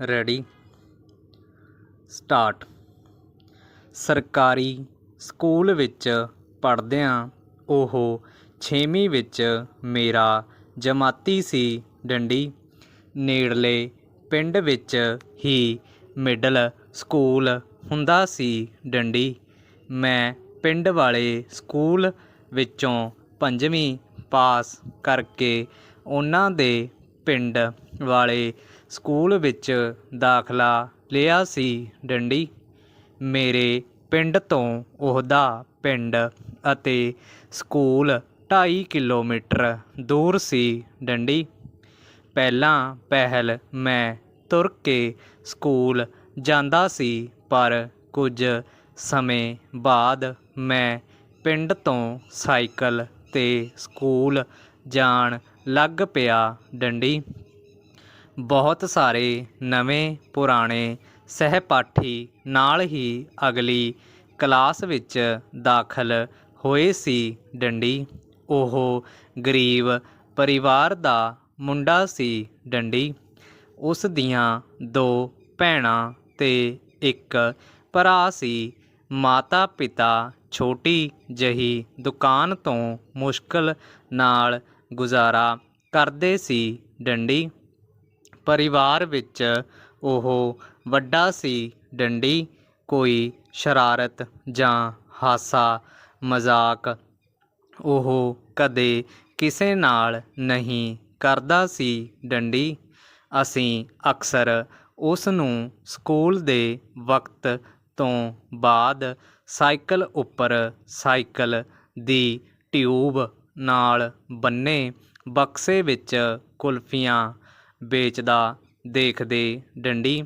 Ready. Start. ਸਰਕਾਰੀ school ਵਿੱਚ ਪੜ੍ਹਦਿਆਂ ਉਹ ਛੇਵੀਂ ਵਿੱਚ ਮੇਰਾ ਜਮਾਤੀ ਸੀ ਡੰਡੀ। ਨੇੜਲੇ ਪਿੰਡ ਵਿੱਚ ਹੀ ਮਿਡਲ ਸਕੂਲ ਹੁੰਦਾ ਸੀ ਡੰਡੀ। ਮੈਂ ਪਿੰਡ ਵਾਲੇ ਸਕੂਲ ਵਿੱਚੋਂ ਪੰਜਵੀਂ ਪਾਸ ਕਰਕੇ ਉਹਨਾਂ ਦੇ ਪਿੰਡ ਵਾਲੇ ਸਕੂਲ ਵਿੱਚ ਦਾਖਲਾ ਲਿਆ ਸੀ ਡੰਡੀ। ਮੇਰੇ ਪਿੰਡ ਤੋਂ ਉਹਦਾ ਪਿੰਡ ਅਤੇ ਸਕੂਲ ਢਾਈ ਕਿਲੋਮੀਟਰ ਦੂਰ ਸੀ ਡੰਡੀ। ਪਹਿਲਾਂ ਪਹਿਲ ਮੈਂ ਤੁਰ ਕੇ ਸਕੂਲ ਜਾਂਦਾ ਸੀ, ਪਰ ਕੁਝ ਸਮੇਂ ਬਾਅਦ ਮੈਂ ਪਿੰਡ ਤੋਂ ਸਾਈਕਲ 'ਤੇ ਸਕੂਲ ਜਾਣ ਲੱਗ ਪਿਆ ਡੰਡੀ। ਬਹੁਤ ਸਾਰੇ ਨਵੇਂ ਪੁਰਾਣੇ ਸਹਿਪਾਠੀ ਨਾਲ ਹੀ ਅਗਲੀ ਕਲਾਸ ਵਿੱਚ ਦਾਖਲ ਹੋਏ ਸੀ ਡੰਡੀ। ਉਹ ਗਰੀਬ ਪਰਿਵਾਰ ਦਾ ਮੁੰਡਾ ਸੀ ਡੰਡੀ। ਉਸ ਦੀਆਂ ਦੋ ਭੈਣਾਂ ਤੇ ਇੱਕ ਭਰਾ ਸੀ। ਮਾਤਾ ਪਿਤਾ ਛੋਟੀ ਜਹੀ ਦੁਕਾਨ ਤੋਂ ਮੁਸ਼ਕਲ ਨਾਲ ਗੁਜ਼ਾਰਾ ਕਰਦੇ ਸੀ ਡੰਡੀ। ਪਰਿਵਾਰ ਵਿੱਚ ਉਹ ਵੱਡਾ ਸੀ, ਡੰਡੀ, ਕੋਈ ਸ਼ਰਾਰਤ ਜਾਂ ਹਾਸਾ, ਮਜ਼ਾਕ ਉਹ ਕਦੇ ਕਿਸੇ ਨਾਲ ਨਹੀਂ ਕਰਦਾ ਸੀ, ਡੰਡੀ। ਅਸੀਂ ਅਕਸਰ ਉਸ ਨੂੰ ਸਕੂਲ ਦੇ ਵਕਤ ਤੋਂ ਬਾਅਦ ਸਾਈਕਲ ਉੱਪਰ ਸਾਈਕਲ ਦੀ ਟਿਊਬ ਨਾਲ ਬੰਨੇ ਬਕਸੇ ਵਿੱਚ ਕੁਲਫੀਆਂ ਵੇਚਦਾ, ਦੇਖਦੇ ਡੰਡੀ।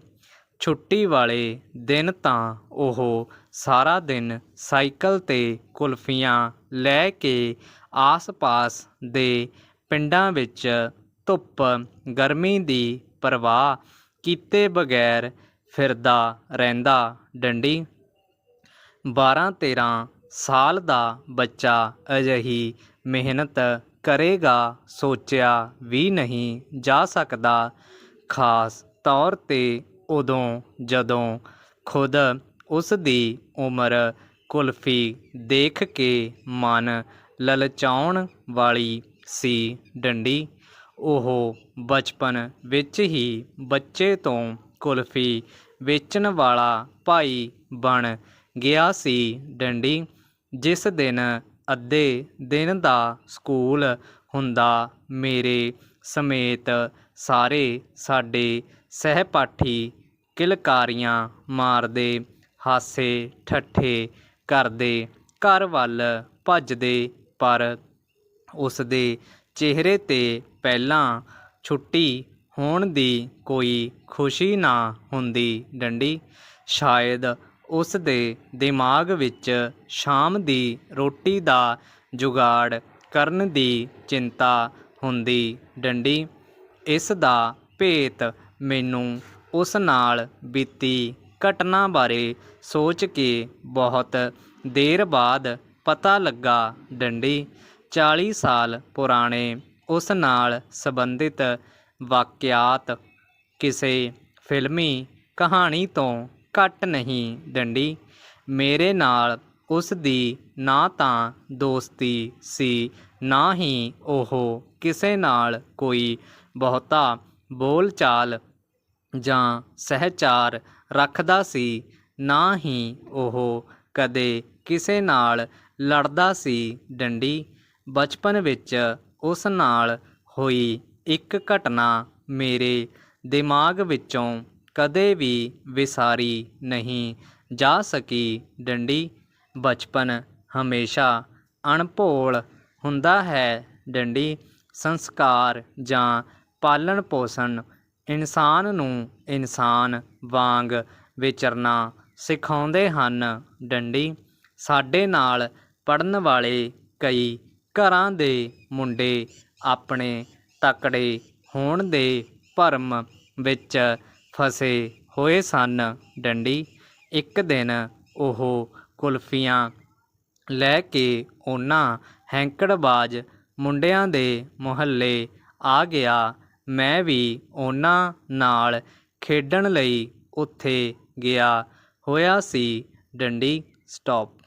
ਛੁੱਟੀ ਵਾਲੇ ਦਿਨ ਤਾਂ ਉਹ ਸਾਰਾ ਦਿਨ ਸਾਈਕਲ ਤੇ ਕੁਲਫੀਆਂ ਲੈ ਕੇ ਆਸ-ਪਾਸ ਦੇ ਪਿੰਡਾਂ ਵਿੱਚ ਧੁੱਪ, ਗਰਮੀ ਦੀ ਪਰਵਾਹ ਕੀਤੇ ਬਗੈਰ ਫਿਰਦਾ ਰਹਿੰਦਾ ਡੰਡੀ। 12-13 ਸਾਲ ਦਾ ਬੱਚਾ ਅਜਿਹੀ ਮਿਹਨਤ ਕਰੇਗਾ ਸੋਚਿਆ ਵੀ ਨਹੀਂ ਜਾ ਸਕਦਾ। ਖਾਸ ਤੌਰ ਤੇ ਉਦੋਂ ਜਦੋਂ ਖੁਦ ਉਸ ਦੀ ਉਮਰ ਕੁਲਫੀ ਦੇਖ ਕੇ ਮਨ ਲਲਚਾਉਣ ਵਾਲੀ ਸੀ ਡੰਡੀ, ਉਹ ਬਚਪਨ ਵਿੱਚ ਹੀ ਬੱਚੇ ਤੋਂ ਕੁਲਫੀ ਵੇਚਣ ਵਾਲਾ ਭਾਈ ਬਣ ਗਿਆ ਸੀ ਡੰਡੀ, ਜਿਸ ਦਿਨ ਅੱਧੇ ਦਿਨ ਦਾ ਸਕੂਲ ਹੁੰਦਾ ਮੇਰੇ ਸਮੇਤ ਸਾਰੇ ਸਾਡੇ ਸਹਿਪਾਠੀ ਕਿਲਕਾਰੀਆਂ ਮਾਰਦੇ, ਹਾਸੇ ਠੱਠੇ ਕਰਦੇ, ਘਰ ਵੱਲ ਭੱਜਦੇ, ਪਰ ਉਸਦੇ ਚਿਹਰੇ ਤੇ ਪਹਿਲਾਂ ਛੁੱਟੀ ਹੋਣ ਦੀ ਕੋਈ ਖੁਸ਼ੀ ਨਾ ਹੁੰਦੀ ਡੰਡੀ। ਸ਼ਾਇਦ ਉਸ ਦੇ ਦਿਮਾਗ ਵਿੱਚ ਸ਼ਾਮ ਦੀ ਰੋਟੀ ਦਾ ਜੁਗਾੜ ਕਰਨ ਦੀ ਚਿੰਤਾ ਹੁੰਦੀ ਡੰਡੀ। ਇਸ ਦਾ ਭੇਤ ਮੈਨੂੰ ਉਸ ਨਾਲ ਬੀਤੀ ਘਟਨਾ ਬਾਰੇ ਸੋਚ ਕੇ ਬਹੁਤ ਦੇਰ ਬਾਅਦ ਪਤਾ ਲੱਗਾ ਡੰਡੀ। 40 ਸਾਲ ਪੁਰਾਣੇ ਉਸ ਨਾਲ ਸੰਬੰਧਿਤ ਵਾਕਿਆਤ ਕਿਸੇ ਫਿਲਮੀ ਕਹਾਣੀ ਤੋਂ ਘੱਟ ਨਹੀਂ ਡੰਡੀ ਮੇਰੇ ਨਾਲ ਉਸ ਦੀ ਨਾ ਤਾਂ ਦੋਸਤੀ ਸੀ, ਨਾ ਹੀ ਉਹ ਕਿਸੇ ਨਾਲ ਕੋਈ ਬਹੁਤਾ ਬੋਲਚਾਲ ਜਾਂ ਸਹਿਚਾਰ ਰੱਖਦਾ ਸੀ, ਨਾ ਹੀ ਉਹ ਕਦੇ ਕਿਸੇ ਨਾਲ ਲੜਦਾ ਸੀ ਡੰਡੀ ਬਚਪਨ ਵਿੱਚ ਉਸ ਨਾਲ ਹੋਈ ਇੱਕ ਘਟਨਾ ਮੇਰੇ ਦਿਮਾਗ ਵਿੱਚੋਂ ਕਦੇ ਵੀ ਵਿਸਾਰੀ ਨਹੀਂ ਜਾ ਸਕੀ ਡੰਡੀ। ਬਚਪਨ ਹਮੇਸ਼ਾ ਅਣਭੋਲ ਹੁੰਦਾ ਹੈ ਡੰਡੀ। ਸੰਸਕਾਰ ਜਾਂ ਪਾਲਣ ਪੋਸ਼ਣ ਇਨਸਾਨ ਨੂੰ ਇਨਸਾਨ ਵਾਂਗ ਵਿਚਰਨਾ ਸਿਖਾਉਂਦੇ ਹਨ ਡੰਡੀ। ਸਾਡੇ ਨਾਲ ਪੜਨ ਵਾਲੇ ਕਈ ਘਰਾਂ ਦੇ ਮੁੰਡੇ ਆਪਣੇ ਤਕੜੇ ਹੋਣ ਦੇ ਭਰਮ ਵਿੱਚ ਫਸੇ ਹੋਏ ਸਨ। ਡੰਡੀ ਇੱਕ ਦਿਨ ਉਹ ਕੁਲਫੀਆਂ ਲੈ ਕੇ ਉਹਨਾਂ ਹੈਂਕੜਬਾਜ਼ ਮੁੰਡਿਆਂ ਦੇ ਮੁਹੱਲੇ ਆ ਗਿਆ। ਮੈਂ ਵੀ ਉਹਨਾਂ ਨਾਲ ਖੇਡਣ ਲਈ ਉੱਥੇ ਗਿਆ ਹੋਇਆ ਸੀ। ਡੰਡੀ ਸਟਾਪ